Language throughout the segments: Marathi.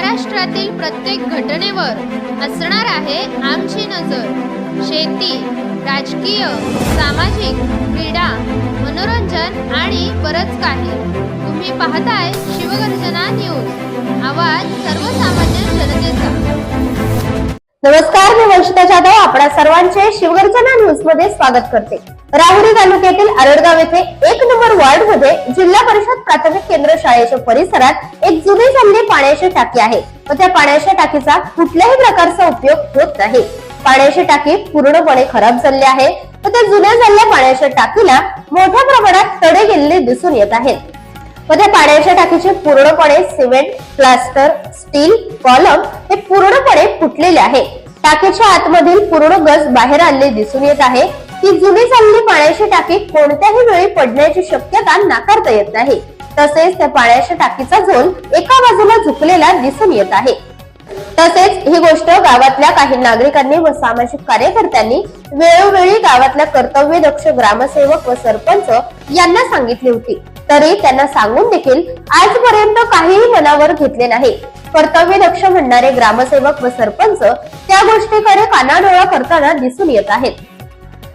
महाराष्ट्रातील प्रत्येक घटनेवर असणार आहे आमची नजर. शेती राजकीय सामाजिक क्रीडा मनोरंजन आणि बरंच काही. तुम्ही पाहताय शिवगर्जना न्यूज. आवाज सर्व नमस्कार मी वंशिता जाधव. आपल्या सर्वांचे शिवगर्जना न्यूजमध्ये स्वागत करते. राहुरी तालुक्यातील आरडगाव येथे एक नंबर वार्डमध्ये जिल्हा परिषद प्राथमिक केंद्र शाळेच्या परिसरात एक जुनी जमली पाण्याची टाकी आहे. व त्या पाण्याच्या टाकीचा कुठल्याही प्रकारचा उपयोग होत नाही. पाण्याची टाकी पूर्णपणे खराब झाली आहे. व त्या जुन्या झालेल्या पाण्याच्या टाकीला मोठ्या प्रमाणात तडे गेलेले दिसून येत आहेत. व त्या पाण्याच्या टाकीचे पूर्णपणे सिमेंट प्लास्टर स्टील कॉलम हे पूर्णपणे फुटलेले आहे. टाकीच्या आतमधील पूर्ण गज बाहेर आणले दिसून येत आहे. की जुनी चालली पाण्याची टाकी कोणत्याही वेळी पडण्याची शक्यता नाकारता येत नाही. तसेच त्या पाण्याच्या टाकीचा झोल एका बाजूला झुकलेला दिसून येत आहे. तसेच ही गोष्ट गावातल्या काही नागरिकांनी व सामाजिक कार्यकर्त्यांनी वेळोवेळी गावातल्या कर्तव्यदक्ष ग्रामसेवक व सरपंच यांना सांगितली होती. तरी त्यांना सांगून देखील आजपर्यंत काहीही मनावर घेतले नाही. कर्तव्यदक्ष म्हणणारे ग्रामसेवक व सरपंच त्या गोष्टीकडे कानाडोळा करताना दिसून येत आहेत.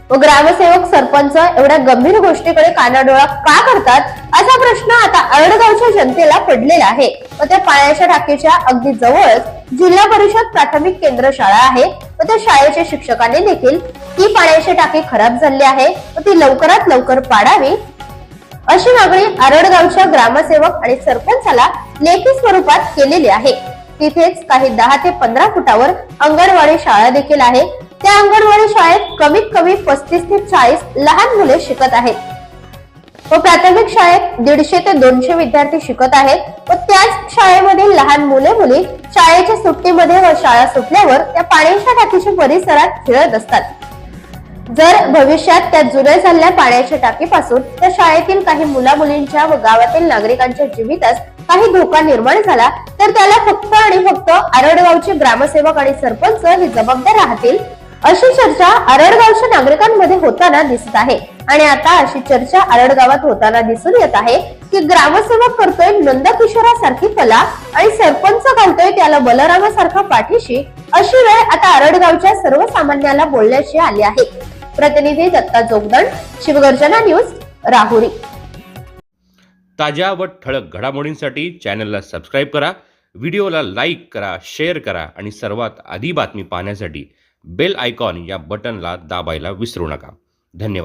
व ग्रामसेवक सरपंच एवढ्या गंभीर गोष्टीकडे कानाडोळा का करतात असा प्रश्न आता अरडगावच्या जनतेला पडलेला आहे. व त्या पाण्याच्या टाकीच्या अगदी जवळच जिल्हा परिषद प्राथमिक केंद्र शाळा आहे. व त्या शाळेच्या शिक्षकांनी देखील ती पाण्याची टाकी खराब झाली आहे. व ती लवकरात लवकर पाडावी अशी मागणी आरडगावच्या ग्रामसेवक आणि सरपंचाला लेखी स्वरूपात केलेली आहे. तिथेच काही दहा ते पंधरा फुटावर अंगणवाडी शाळा देखील आहे. त्या अंगणवाडी शाळेत कमीत कमी पस्तीस ते चाळीस लहान मुले शिकत आहेत. व प्राथमिक शाळेत दीडशे ते दोनशे विद्यार्थी शिकत आहेत व त्याच शाळेमधील लहान मुले मुली शाळेच्या सुट्टीमध्ये व शाळा सुटल्यावर त्या पाण्याच्या टाकीच्या परिसरात खेळत असतात. जर भविष्यात त्या जुन्या झालेल्या पाण्याच्या टाकीपासून तर शाळेतील काही मुला मुलींच्या व गावातील नागरिकांच्या जीवितास काही धोका निर्माण झाला तर त्याला फक्त आणि फक्त आरडगावचे ग्रामसेवक आणि सरपंच हे जबाबदार राहतील अशी चर्चा आरडगावच्या नागरिकांमध्ये होताना दिसत आहे. आणि आता अशी चर्चा आरडगावात होताना दिसून येत आहे की ग्रामसेवक करतोय नंदकिशोरासारखी कला आणि सरपंच घालतोय त्याला बलरामासारखा पाठीशी अशी वेळ आता आरडगावच्या सर्वसामान्याला बोलण्याची आली आहे. प्रतिनिधी दत्ता जोगदंड शिवगर्जना न्यूज राहुरी. ताज्या व ठळक घडामोडींसाठी चॅनलला सबस्क्राईब करा व्हिडिओला लाईक करा शेअर करा आणि सर्वात आधी बातमी पाहण्यासाठी बेल आयकॉन या बटनला दाबायला विसरू नका. धन्यवाद.